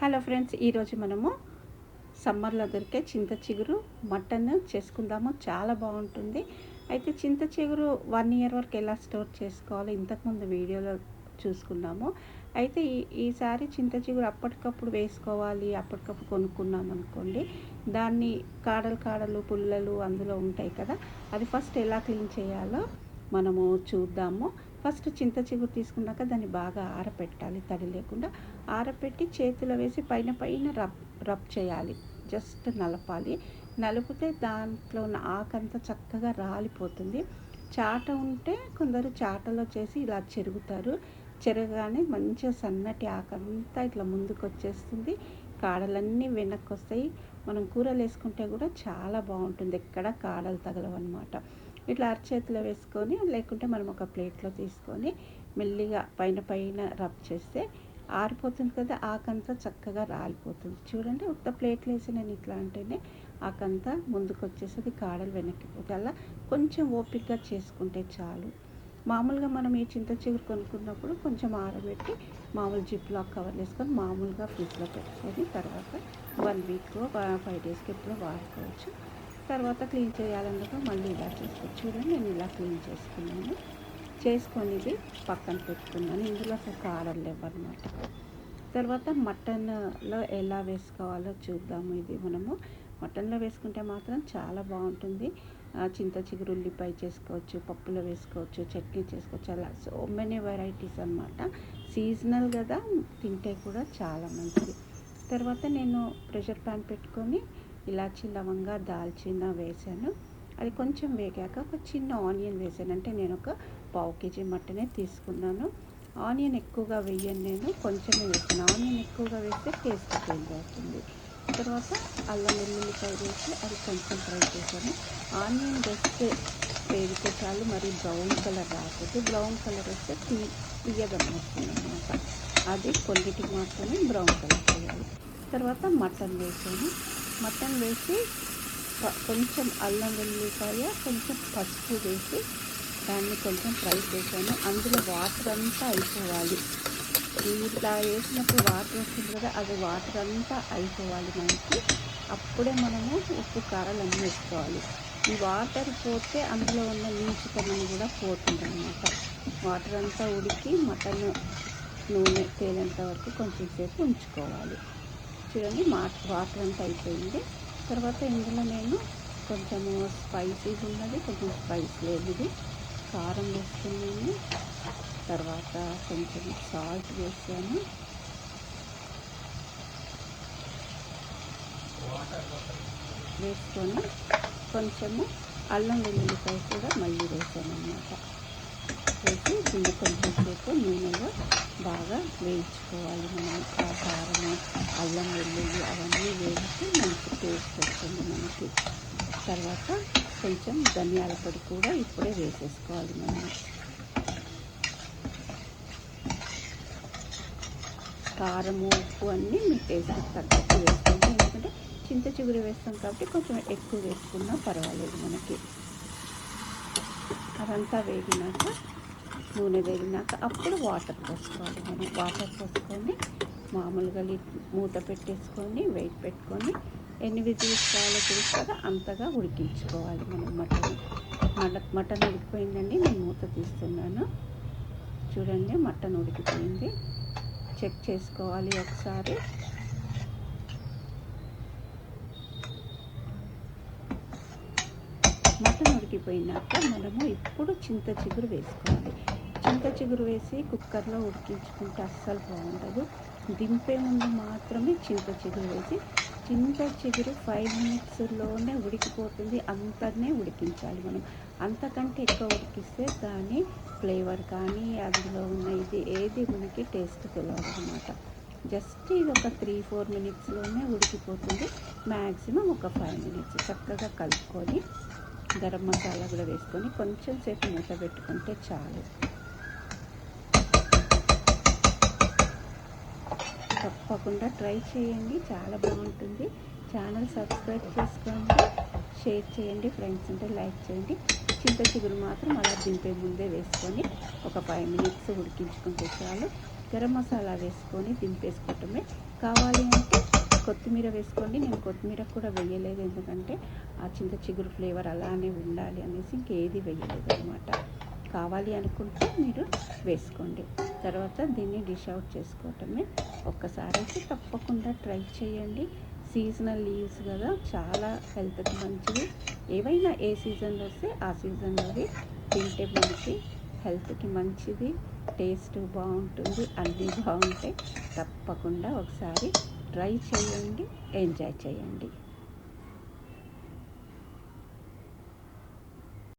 Hello friends ఈరోజు మనము సమ్మర్లో దొరికే చింత చిగురు మటన్ చేసుకుందాము. చాలా బాగుంటుంది. అయితే చింత చిగురు వన్ ఇయర్ వరకు ఎలా స్టోర్ చేసుకోవాలో ఇంతకుముందు వీడియోలో చూసుకున్నాము అయితే ఈ ఈసారి చింత చిగురు అప్పటికప్పుడు వేసుకోవాలి అప్పటికప్పుడు కొనుక్కున్నాం అనుకోండి దాన్ని కాడలు కాడలు పుల్లలు అందులో ఉంటాయి కదా అది ఫస్ట్ ఎలా క్లీన్ చేయాలో మనము చూద్దాము. ఫస్ట్ చింత చిగురు తీసుకున్నాక దాన్ని బాగా ఆరపెట్టాలి తడి లేకుండా. ఆరపెట్టి చేతిలో వేసి పైన పైన రబ్ రబ్ చేయాలి. జస్ట్ నలపాలి. నలిపితే దాంట్లో ఉన్న ఆకంతా చక్కగా రాలిపోతుంది. చాట ఉంటే కొందరు చాటలో చేసి ఇలా చెరుగుతారు. చెరగగానే మంచిగా సన్నటి ఆకంతా ఇట్లా ముందుకు వచ్చేస్తుంది కాడలన్నీ వెనక్కి వస్తాయి మనం కూరలు వేసుకుంటే కూడా చాలా బాగుంటుంది. ఎక్కడ కాడలు తగలవన్నమాట. ఇట్లా అరచేతిలో వేసుకొని లేకుంటే మనం ఒక ప్లేట్లో తీసుకొని మెల్లిగా పైన పైన రబ్ చేస్తే ఆరిపోతుంది కదా ఆకంతా చక్కగా రాలిపోతుంది. చూడండి ఒక ప్లేట్లు వేసి నేను ఇట్లా అంటేనే ఆకంతా ముందుకు వచ్చేసి కాడలు వెనక్కి. అలా కొంచెం ఓపికగా చేసుకుంటే చాలు. మామూలుగా మనం ఈ చింత చిగురు కొనుక్కున్నప్పుడు కొంచెం ఆరబెట్టి మామూలు జిప్లో కవర్ వేసుకొని మామూలుగా ఫ్రిడ్జ్లో పెట్టుకొని తర్వాత వన్ వీక్ ఫైవ్ డేస్కి ఎప్పుడు వాడుకోవచ్చు. తర్వాత క్లీన్ చేయాలన్నప్పుడు మళ్ళీ ఇలా చేసుకోవచ్చు చూడండి నేను ఇలా క్లీన్ చేసుకున్నాను. చేసుకొని ఇది పక్కన పెట్టుకున్నాను. ఇందులో అసలు కాడలు లేవన్నమాట. తర్వాత మటన్లో ఎలా వేసుకోవాలో చూద్దాము ఇది మనము. మటన్లో వేసుకుంటే మాత్రం చాలా బాగుంటుంది. చింత చిగురు ఉల్లిపాయ చేసుకోవచ్చు పప్పులో వేసుకోవచ్చు చట్నీ చేసుకోవచ్చు అలా సో మెనీ వెరైటీస్ అనమాట సీజనల్ కదా తింటే కూడా చాలా మంచిది. తర్వాత నేను ప్రెషర్ ప్యాన్ పెట్టుకొని ఇలాచి లవంగా దాల్చిన వేసాను. అది కొంచెం వేగాక ఒక చిన్న ఆనియన్ వేసాను. అంటే నేను ఒక పావు కేజీ మట్టనే తీసుకున్నాను. ఆనియన్ ఎక్కువగా వేయను నేను కొంచెమే వేసాను. ఆనియన్ ఎక్కువగా వేస్తే టేస్ట్ చేంజ్ అవుతుంది. తర్వాత అల్లం వెల్లుల్లిపాయ వేసి అది కొంచెం ఫ్రై చేశాను. ఆనియన్ వేస్తే వేగితే చాలు మరి బ్రౌన్ కలర్ రాకపోతే బ్రౌన్ కలర్ వస్తే తీ తీయదం వస్తుంది అనమాట అది కొన్నిటికి మాత్రమే బ్రౌన్ కలర్ చేయాలి. తర్వాత మటన్ వేసాను. మటన్ వేసి కొంచెం అల్లం వెల్లిపాయ కొంచెం పసుపు వేసి దాన్ని కొంచెం ఫ్రై చేశాను. అందులో వాటర్ అంతా అయిపోవాలి. ఇట్లా వేసినప్పుడు వాటర్ వస్తుంది కదా అది వాటర్ అంతా అయిపోవాలి మనకి. అప్పుడే మనము ఉప్పు కారాలు అన్నీ వేసుకోవాలి. ఈ వాటర్ పోతే అందులో ఉన్న నీచుతనం కూడా పోతుంది అనమాట వాటర్ అంతా ఉడికి మటన్ నూనె తేలేంత వరకు కొంచెం సేపు ఉంచుకోవాలి. చూడండి మా వాటర్ అంతా అయిపోయింది. తర్వాత ఇందులో నేను కొంచెము స్పైసీ ఉన్నది కొంచెం స్పైస్ లేదు ఇది. కారం వేస్తున్నాను తర్వాత కొంచెం సాల్ట్ వేసాను. వేసుకొని కొంచెము అల్లం వెల్లుల్లిపాయ కూడా మళ్ళీ వేసాను అన్నమాట వేసి కొంచెం సేపు నూనెలో బాగా వేయించుకోవాలి. మనం ఆ కారము అల్లం వెల్లుల్లి అవన్నీ వేసి మంచి టేస్ట్ వస్తుంది మనకి. తర్వాత కొంచెం ధనియాల పొడి కూడా ఇప్పుడే వేసేసుకోవాలి మనం. కారము ఉప్పు అన్నీ మీ టేస్ట్కి తగ్గట్టు వేసుకోండి. ఎందుకంటే చింత చిగురు వేస్తాం కాబట్టి కొంచెం ఎక్కువ వేసుకున్నా పర్వాలేదు మనకి. అదంతా వేగినాక నూనె వేగినాక అప్పుడు వాటర్ పోసుకోవాలి. మనం వాటర్ పోసుకొని మామూలుగా మూత పెట్టేసుకొని వెయిట్ పెట్టుకొని ఎన్ని విజిల్స్ కావాలో తెలుసు అంతగా ఉడికించుకోవాలి మనం మటన్ మటన్ ఉడికిపోయిందండి. నేను మూత తీస్తున్నాను. చూడండి మటన్ ఉడికిపోయింది. చెక్ చేసుకోవాలి ఒకసారి. మటన్ ఉడికిపోయినాక మనము ఇప్పుడు చింత చిగురు వేసుకోవాలి. చింత చిగురు వేసి కుక్కర్లో ఉడికించుకుంటే అస్సలు బాగుండదు. దింపే ముందు మాత్రమే చింత చిగురు వేసి చింత చిగురు ఫైవ్ మినిట్స్లోనే ఉడికిపోతుంది. అంతనే ఉడికించాలి మనం. అంతకంటే ఎక్కువ ఉడికిస్తే దాని ఫ్లేవర్ కానీ అందులో ఉన్న ఇది ఏది మనకి టేస్ట్ తెలియదు అనమాట జస్ట్ ఇది ఒక త్రీ ఫోర్ మినిట్స్లోనే ఉడికిపోతుంది. మ్యాక్సిమం ఒక ఫైవ్ మినిట్స్ చక్కగా కలుపుకొని గరం మసాలా కూడా వేసుకొని కొంచెం సేపు మూత పెట్టుకుంటే చాలు. తప్పకుండా ట్రై చేయండి. చాలా బాగుంటుంది. ఛానల్ సబ్స్క్రైబ్ చేసుకోండి. షేర్ చేయండి. ఫ్రెండ్స్ ఉంటే లైక్ చేయండి. చింత చిగురు మాత్రం అలా దింపే ముందే వేసుకొని ఒక ఫైవ్ మినిట్స్ ఉడికించుకుంటే చాలు. గరం మసాలా వేసుకొని దింపేసుకోవటమే. కావాలి అంటే కొత్తిమీర వేసుకోండి. నేను కొత్తిమీర కూడా వేయలేదు. ఎందుకంటే ఆ చింత చిగురు ఫ్లేవర్ అలానే ఉండాలి అనేసి ఇంకేది వేయలేదు అనమాట కావాలి అనుకుంటే మీరు వేసుకోండి. తర్వాత దీన్ని డిష్ అవుట్ చేసుకోవటమే. ఒక్కసారి అయితే తప్పకుండా ట్రై చేయండి. సీజనల్ లీవ్స్ కదా చాలా హెల్త్కి మంచిది. ఏవైనా ఏ సీజన్లో వస్తే ఆ సీజన్లోవి తింటే మనకి హెల్త్కి మంచిది టేస్ట్ బాగుంటుంది అన్నీ బాగుంటాయి. తప్పకుండా ఒకసారి ట్రై చేయండి ఎంజాయ్ చేయండి.